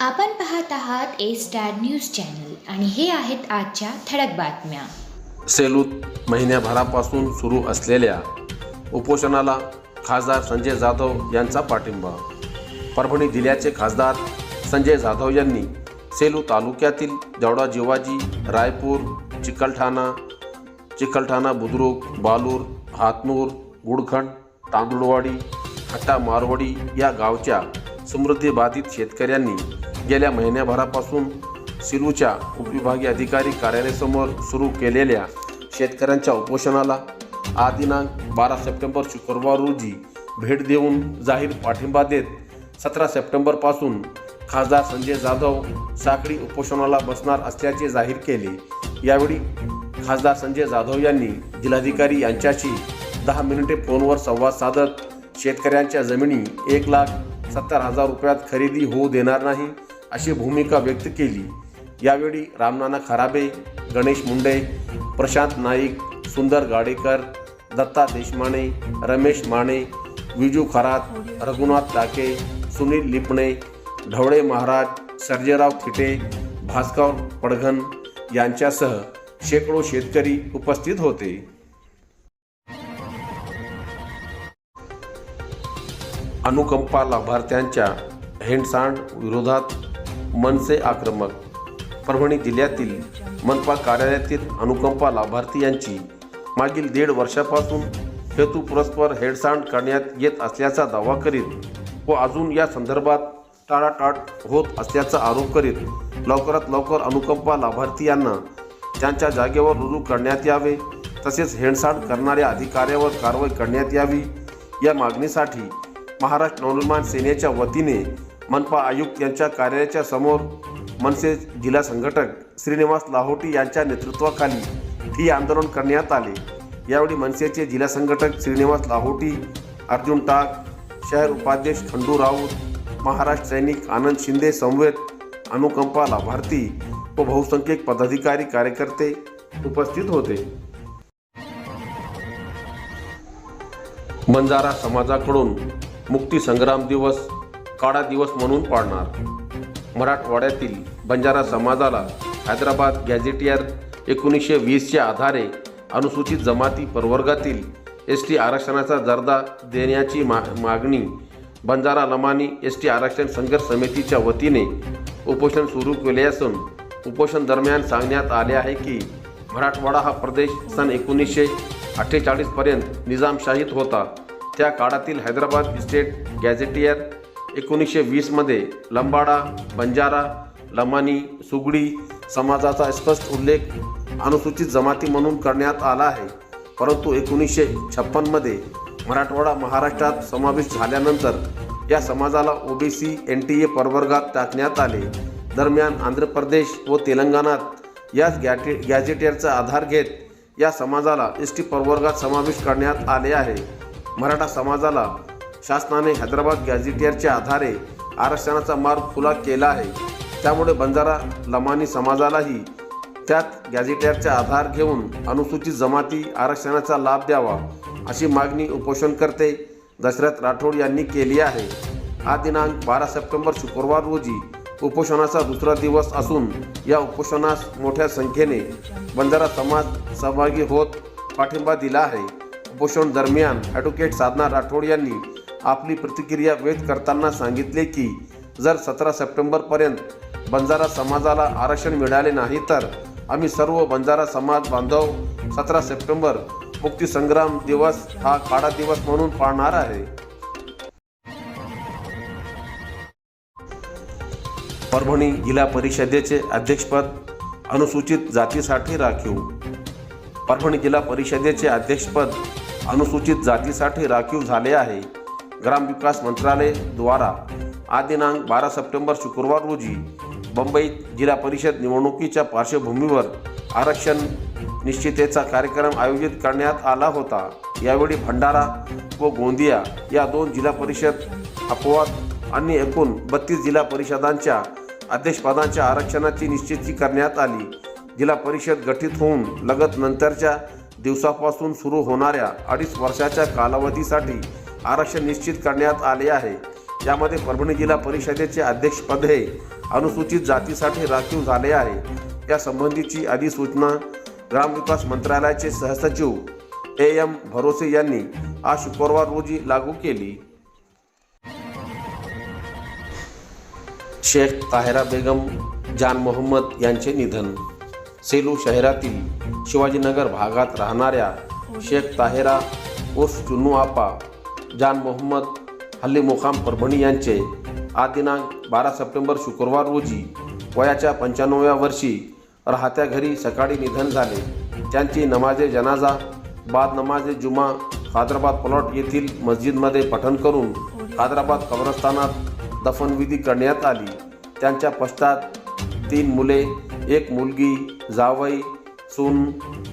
आपण पाहत आहात ए स्टार न्यूज चॅनल आणि हे आहेत आजच्या ठळक बातम्या. सेलूत महिन्याभरापासून सुरू असलेल्या उपोषणाला खासदार संजय जाधव यांचा पाठिंबा. परभणी जिल्ह्याचे खासदार संजय जाधव यांनी सेलू तालुक्यातील देवडा जिवाजी रायपूर चिकलठाणा चिकलठाणा बुद्रुक बालूर हातनूर गुडखंड तांदुळवाडी हट्टा मारवाडी या गावच्या समृद्धीबाधित शेतकऱ्यांनी गेल्या महिन्याभरापासून सिलूच्या उपविभागीय अधिकारी कार्यालयासमोर सुरू केलेल्या शेतकऱ्यांच्या उपोषणाला आज दिनांक बारा सप्टेंबर शुक्रवार रोजी भेट देऊन जाहीर पाठिंबा देत सतरा सप्टेंबरपासून खासदार संजय जाधव साखळी उपोषणाला बसणार असल्याचे जाहीर केले. यावेळी खासदार संजय जाधव यांनी जिल्हाधिकारी यांच्याशी दहा मिनिटे फोनवर संवाद साधत शेतकऱ्यांच्या जमिनी एक लाख सत्तर हजार रुपयात खरेदी होऊ देणार नाही. अशी भूमिका व्यक्त केली. यावेळी रामनाना खराबे गणेश मुंडे प्रशांत नाईक सुंदर गाडेकर दत्ता देशमाने रमेश माने विजू खरात रघुनाथ टाके सुनील लिपणे ढवळे महाराज सर्जेराव थिटे भास्कर पडघन यांच्यासह शेकडो शेतकरी उपस्थित होते. अनुकंपा लाभार्थ्यांच्या हेंडसांड विरोधात मनसे आक्रमक. परभणी जिल्ह्यातील मनपा कार्यालयातील अनुकंपा लाभार्थी यांची मागील दीड वर्षापासून हेतू पुरस्पर हेडसांड करण्यात येत असल्याचा दावा करीत व अजून या संदर्भात टाळाटाळ होत असल्याचा आरोप करीत लवकरात लवकर अनुकंपा लाभार्थी यांना त्यांच्या जागेवर रुजू करण्यात यावे तसेच हेडसांड करणाऱ्या अधिकाऱ्यावर कारवाई करण्यात यावी या मागणीसाठी महाराष्ट्र नवनिर्माण सेनेच्या वतीने मनपा आयुक्त यांच्या कार्यालयाच्या समोर मनसे जिल्हा संघटक श्रीनिवास लाहोटी यांच्या नेतृत्वाखाली ही आंदोलन करण्यात आले. यावेळी मनसेचे जिल्हा संघटक श्रीनिवास लाहोटी अर्जुन टाक शहर उपाध्यक्ष खंडू राऊत महाराष्ट्र सैनिक आनंद शिंदे समवेत अनुकंपा लाभार्थी व बहुसंख्यक पदाधिकारी कार्यकर्ते उपस्थित होते. बंजारा समाजाकडून मुक्ती संग्राम दिवस काळा दिवस म्हणून पाळणार. मराठवाड्यातील बंजारा समाजाला हैदराबाद गॅझेटियर एकोणीसशे वीसच्या आधारे अनुसूचित जमाती प्रवर्गातील एस टी आरक्षणाचा दर्जा देण्याची मा मागणी बंजारा लमानी एस टी आरक्षण संघर्ष समितीच्या वतीने उपोषण सुरू केले असून उपोषण दरम्यान सांगण्यात आले आहे की मराठवाडा हा प्रदेश सन एकोणीसशे अठ्ठेचाळीसपर्यंत निजामशाहीत होता. त्या काळातील हैदराबाद स्टेट गॅझेटियर एकोणीसशे वीसमध्ये लंबाडा बंजारा लमानी सुगडी समाजाचा स्पष्ट उल्लेख अनुसूचित जमाती म्हणून करण्यात आला आहे. परंतु एकोणीसशे छप्पनमध्ये मराठवाडा महाराष्ट्रात समावेश झाल्यानंतर या समाजाला ओबीसी एन टी ए प्रवर्गात टाकण्यात आले. दरम्यान आंध्र प्रदेश व तेलंगणात याच गॅटे गॅजेटियरचा आधार घेत या समाजाला एस टी प्रवर्गात समावेश करण्यात आले आहे. मराठा समाजाला शासनाने हैदराबाद गॅझेटियरच्या आधारे आरक्षणाचा मार्ग खुला केला आहे. त्यामुळे बंजारा लमानी समाजालाही त्यात गॅझेटियरचा आधार घेऊन अनुसूचित जमाती आरक्षणाचा लाभ द्यावा अशी मागणी उपोषणकर्ते दशरथ राठोड यांनी केली आहे. हा दिनांक बारा सप्टेंबर शुक्रवार रोजी उपोषणाचा दुसरा दिवस असून या उपोषणास मोठ्या संख्येने बंजारा समाज सहभागी होत पाठिंबा दिला आहे. उपोषण दरम्यान ॲडव्होकेट साधना राठोड यांनी आपली प्रतिक्रिया व्यक्त करताना सांगितले की जर सतरा सप्टेंबरपर्यंत बंजारा समाजाला आरक्षण मिळाले नाही तर आम्ही सर्व बंजारा समाज बांधव सतरा सप्टेंबर मुक्तीसंग्राम दिवस हा काळा दिवस म्हणून पाळणार आहे. परभणी जिल्हा परिषदेचे अध्यक्षपद अनुसूचित जातीसाठी राखीव. परभणी जिल्हा परिषदेचे अध्यक्षपद अनुसूचित जातीसाठी राखीव झाले आहे. ग्रामविकास मंत्रालय द्वारा आज दिनांक बारा सप्टेंबर शुक्रवार रोजी मुंबईत जिल्हा परिषद निवडणुकीच्या पार्श्वभूमीवर आरक्षण निश्चितेचा कार्यक्रम आयोजित करण्यात आला होता. यावेळी भंडारा व गोंदिया या दोन जिल्हा परिषद अपवाद आणि एकूण बत्तीस जिल्हा परिषदांच्या अध्यक्षपदांच्या आरक्षणाची निश्चिती करण्यात आली. जिल्हा परिषद गठीत होऊन लगत नंतरच्या दिवसापासून सुरू होणाऱ्या अडीच वर्षाच्या कालावधीसाठी आरक्षण निश्चित करण्यात आले आहे. यामध्ये परभणी जिल्हा परिषदेचे अध्यक्षपद हे अनुसूचित जातीसाठी राखीव झाले आहे. या संबंधीची अधिसूचना ग्रामविकास मंत्रालयाचे सहसचिव ए एम भरोसे यांनी आज शुक्रवार रोजी लागू केली. शेख ताहिरा बेगम जान मोहम्मद यांचे निधन. सेलू शहरातील शिवाजीनगर भागात राहणाऱ्या शेख ताहेरा उर्फ चुनू आपा जान मोहम्मद हल्ली मुखाम परभणी यांचे आज दिनांक बारा सप्टेंबर शुक्रवार रोजी वयाच्या पंच्याण्णव्या वर्षी राहत्या घरी सकाळी निधन झाले. त्यांची नमाजे जनाजा बाद नमाजे जुमा हैदराबाद प्लॉट येथील मस्जिदमध्ये पठण करून हैदराबाद कब्रस्तानात दफनविधी करण्यात आली. त्यांच्या पश्चात तीन मुले एक मुलगी जावई सून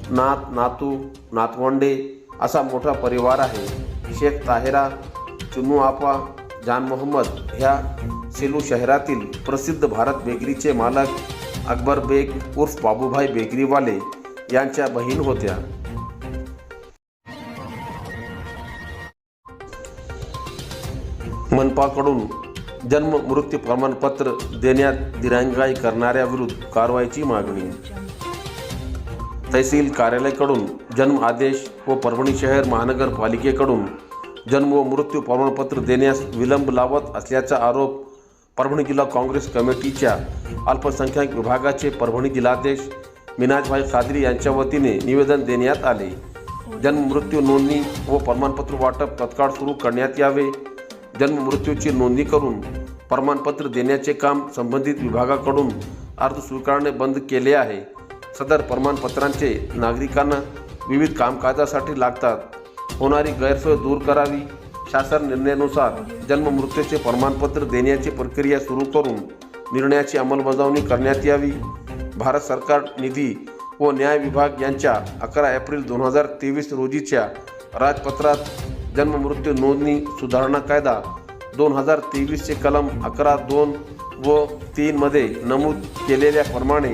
नात नातू नातवंडे असा मोठा परिवार आहे. शेख ताहेरा चुनू आपा जान मोहम्मद ह्या सेलू शहरातील प्रसिद्ध भारत बेकरीचे मालक अकबर बेग उर्फ बाबूभाई बेकरीवाले यांच्या बहीण होत्या. मनपाकडून जन्म मृत्यू प्रमाणपत्र देण्यात दिरंगाई करणाऱ्याविरुद्ध कारवाईची मागणी. तहसील कार्यालयाकडून जन्म आदेश व परभणी शहर महानगरपालिकेकडून जन्म व मृत्यू प्रमाणपत्र देण्यास विलंब लावत असल्याचा आरोप परभणी जिल्हा काँग्रेस कमिटीच्या अल्पसंख्याक विभागाचे परभणी जिल्हाध्यक्ष मिनाजभाई खादरी यांच्या वतीने निवेदन देण्यात आले. जन्म मृत्यू नोंदणी व प्रमाणपत्र वाटप तत्काळ सुरू करण्यात यावे. जन्म मृत्यूची नोंदणी करून प्रमाणपत्र देण्याचे काम संबंधित विभागाकडून अर्ज स्वीकारणे बंद केले आहे. सदर प्रमाणपत्रांचे नागरिकांना विविध कामकाजासाठी लागतात. होणारी गैरसोय दूर करावी. शासन निर्णयानुसार जन्म मृत्यूचे प्रमाणपत्र देण्याची प्रक्रिया सुरू करून निर्णयाची अंमलबजावणी करण्यात यावी. भारत सरकार निधी व न्याय विभाग यांच्या अकरा एप्रिल दोन हजार तेवीस रोजीच्या राजपत्रात जन्म मृत्यू नोंदणी सुधारणा कायदा दोन हजार तेवीसचे कलम अकरा दोन व तीनमध्ये नमूद केलेल्याप्रमाणे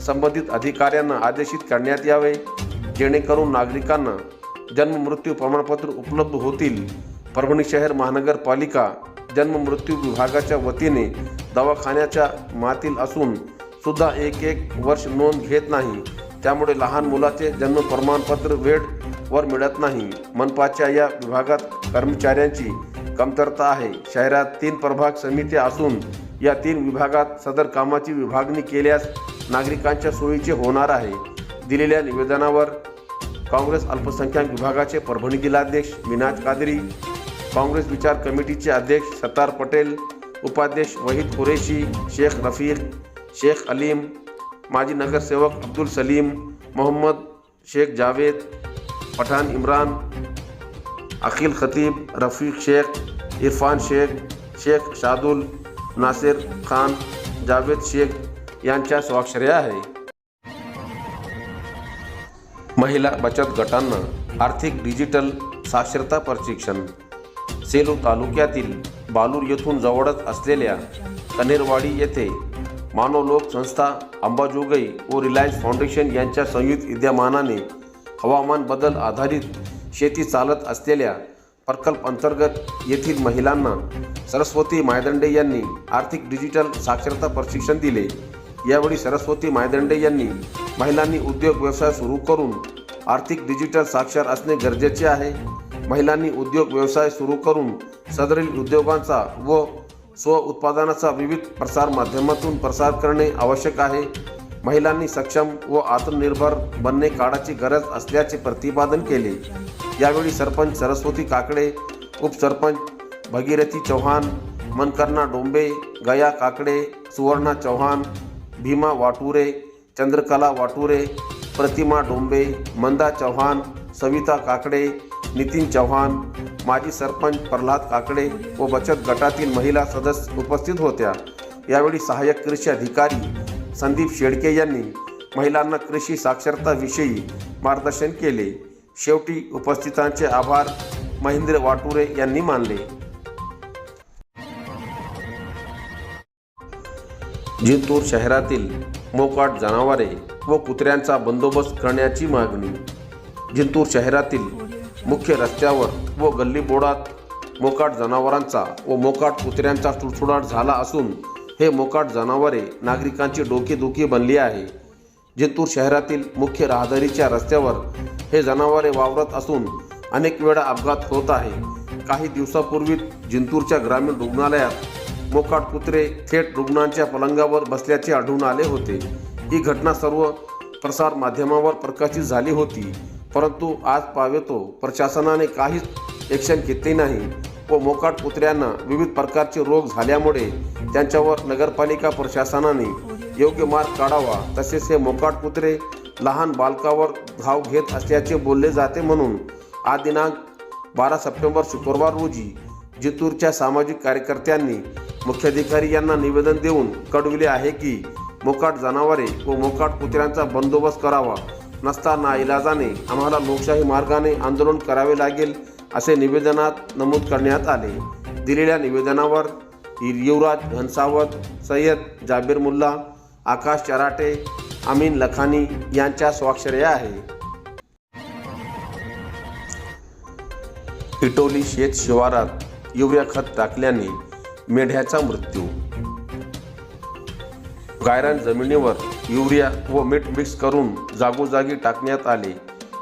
संबंधित अधिकाऱ्यांना आदेशित करण्यात यावे. जेणेकरून नागरिकांना जन्म मृत्यू प्रमाणपत्र उपलब्ध होतील. परभणी शहर महानगरपालिका जन्म मृत्यू विभागाच्या वतीने दवाखान्याच्या मातील असून सुद्धा एक एक वर्ष नोंद घेत नाही. त्यामुळे लहान मुलाचे जन्म प्रमाणपत्र वेळेवर मिळत नाही. मनपाच्या या विभागात कर्मचाऱ्यांची कमतरता आहे. शहरात तीन प्रभाग समित्या असून या तीन विभागात सदर कामाची विभागणी केल्यास नागरिकांच्या सोयीचे होणार आहे. दिलेल्या निवेदनावर काँग्रेस अल्पसंख्याक विभागाचे परभणी जिल्हाध्यक्ष मिनाज कादरी, काँग्रेस विचार कमिटीचे अध्यक्ष सत्तार पटेल, उपाध्यक्ष वहीद कुरेशी, शेख रफीक, शेख अलीम, माजी नगरसेवक अब्दुल सलीम, मोहम्मद शेख जावेद, पठाण इमरान, अखिल खतीब, रफीक शेख, इरफान शेख शेख शादुल नासिर खान, जावेद शेख यांच्या स्वाक्षऱ्या आहे. महिला बचत गटांना आर्थिक डिजिटल साक्षरता प्रशिक्षण. सेलू तालुक्यातील बालूर येथून जवळच असलेल्या कनेरवाडी येथे मानव लोक संस्था अंबाजोगाई व रिलायन्स फाउंडेशन यांच्या संयुक्त विद्यमानाने हवामान बदल आधारित शेती चालत असलेल्या प्रकल्प अंतर्गत येथील महिलांना सरस्वती मायदंडे यांनी आर्थिक डिजिटल साक्षरता प्रशिक्षण दिले. यावेळी सरस्वती मायदंडे यांनी महिलांनी उद्योग व्यवसाय सुरू करून आर्थिक डिजिटल साक्षर असणे गरजेचे आहे. महिलांनी उद्योग व्यवसाय सुरू करून सदरील उद्योगांचा व स्व उत्पादनाचा विविध प्रसार माध्यमातून प्रसार करणे आवश्यक आहे. महिलांनी सक्षम व आत्मनिर्भर बनणे काळाची गरज असल्याचे प्रतिपादन केले. यावेळी सरपंच सरस्वती काकडे उपसरपंच भगीरथी चव्हाण मनकर्णा डोंबे गया काकडे सुवर्णा चव्हाण भीमा वाटुरे चंद्रकला वाटुरे प्रतिमा डोंबे मंदा चव्हाण सविता काकडे नितीन चव्हाण माजी सरपंच प्रल्हाद काकडे व बचत गटातील महिला सदस्य उपस्थित होत्या. यावेळी सहाय्यक कृषी अधिकारी संदीप शेडके यांनी महिलांना कृषी साक्षरताविषयी मार्गदर्शन केले. शेवटी उपस्थितांचे आभार महेंद्र वाटुरे यांनी मानले. जिंतूर शहरातील मोकाट जनावरे व कुत्र्यांचा बंदोबस्त करण्याची मागणी. जिंतूर शहरातील मुख्य रस्त्यावर व गल्लीबोडात मोकाट जनावरांचा व मोकाट कुत्र्यांचा सुळसुळाट झाला असून हे मोकाट जनावरे नागरिकांची डोकेदुखी बनली आहे. जिंतूर शहरातील मुख्य राहदारीच्या रस्त्यावर हे जनावरे वावरत असून अनेक वेळा अपघात होत आहे. काही दिवसापूर्वी जिंतूरच्या ग्रामीण रुग्णालयात मोकाट कुत्रे थेट रुग्णांच्या पलंगावर बसल्याचे आढळून आले होते. ही घटना सर्व प्रसार माध्यमावर प्रकाशित झाली होती. परंतु आज पावेतो प्रशासनाने काहीच ॲक्शन घेतली नाही व मोकाट कुत्र्यांना विविध प्रकारचे रोग झाल्यामुळे त्यांच्यावर नगरपालिका प्रशासनाने योग्य मार्ग काढावा तसेच हे मोकाट कुत्रे लहान बालकावर धाव घेत असल्याचे बोलले जाते म्हणून आज दिनांक बारा सप्टेंबर शुक्रवार रोजी जितूरच्या सामाजिक कार्यकर्त्यांनी मुख्याधिकारी यांना निवेदन देऊन कळविले आहे की मोकाट जनावरे व मोकाट कुत्र्यांचा बंदोबस्त करावा नसता नाईलाजाने आम्हाला लोकशाही मार्गाने आंदोलन करावे लागेल असे निवेदनात नमूद करण्यात आले. दिलेल्या निवेदनावर युवराज घनसावत सय्यद जाबीर मुल्ला आकाश चराटे अमीन लखानी यांच्या स्वाक्षर्या आहे. इटोली शेत शिवारात युरिया खत टाकल्याने मेढ्याचा मृत्यू. गायरान जमिनीवर युरिया व मीठ मिक्स करून जागोजागी टाकण्यात आले.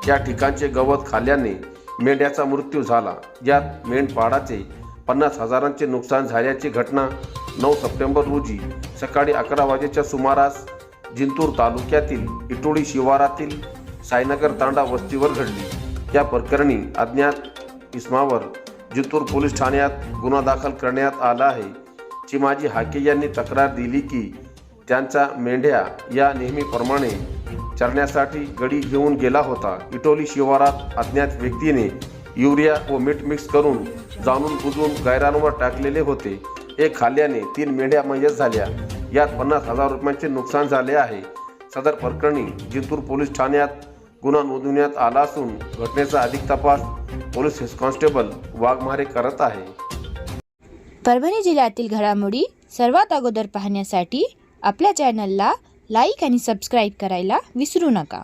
या ठिकाणचे गवत खाल्ल्याने मेंढ्याचा मृत्यू झाला. यात मेंढपाडाचे पन्नास हजारांचे नुकसान झाल्याची घटना नऊ सप्टेंबर रोजी सकाळी अकरा वाजेच्या सुमारास जिंतूर तालुक्यातील इटोळी शिवारातील साईनगर तांडा वस्तीवर घडली. या प्रकरणी अज्ञात इसमावर जितूर पोलीस ठाण्यात गुन्हा दाखल करण्यात आला आहे. चिमाजी हाके यांनी तक्रार दिली की त्यांचा मेंढ्या या नेहमीप्रमाणे चरण्यासाठी गडी घेऊन गेला होता. इटोली शिवारात अज्ञात व्यक्तीने युरिया व मीठ मिक्स करून जाणून बुजून गायरांवर टाकलेले होते. एक खाल्ल्याने तीन मेंढ्या मयत झाल्या. यात पन्नास हजार रुपयांचे नुकसान झाले आहे. सदर प्रकरणी जिंतूर पोलीस ठाण्यात गुन्हा नोंदवण्यात आला असून घटनेचा अधिक तपास पोलीस हेड कॉन्स्टेबल वाघमारे करत आहे. परभणी जिल्ह्यातील घडामोडी सर्वात अगोदर पाहण्यासाठी आपल्या चॅनलला लाईक आणि सबस्क्राईब करायला विसरू नका.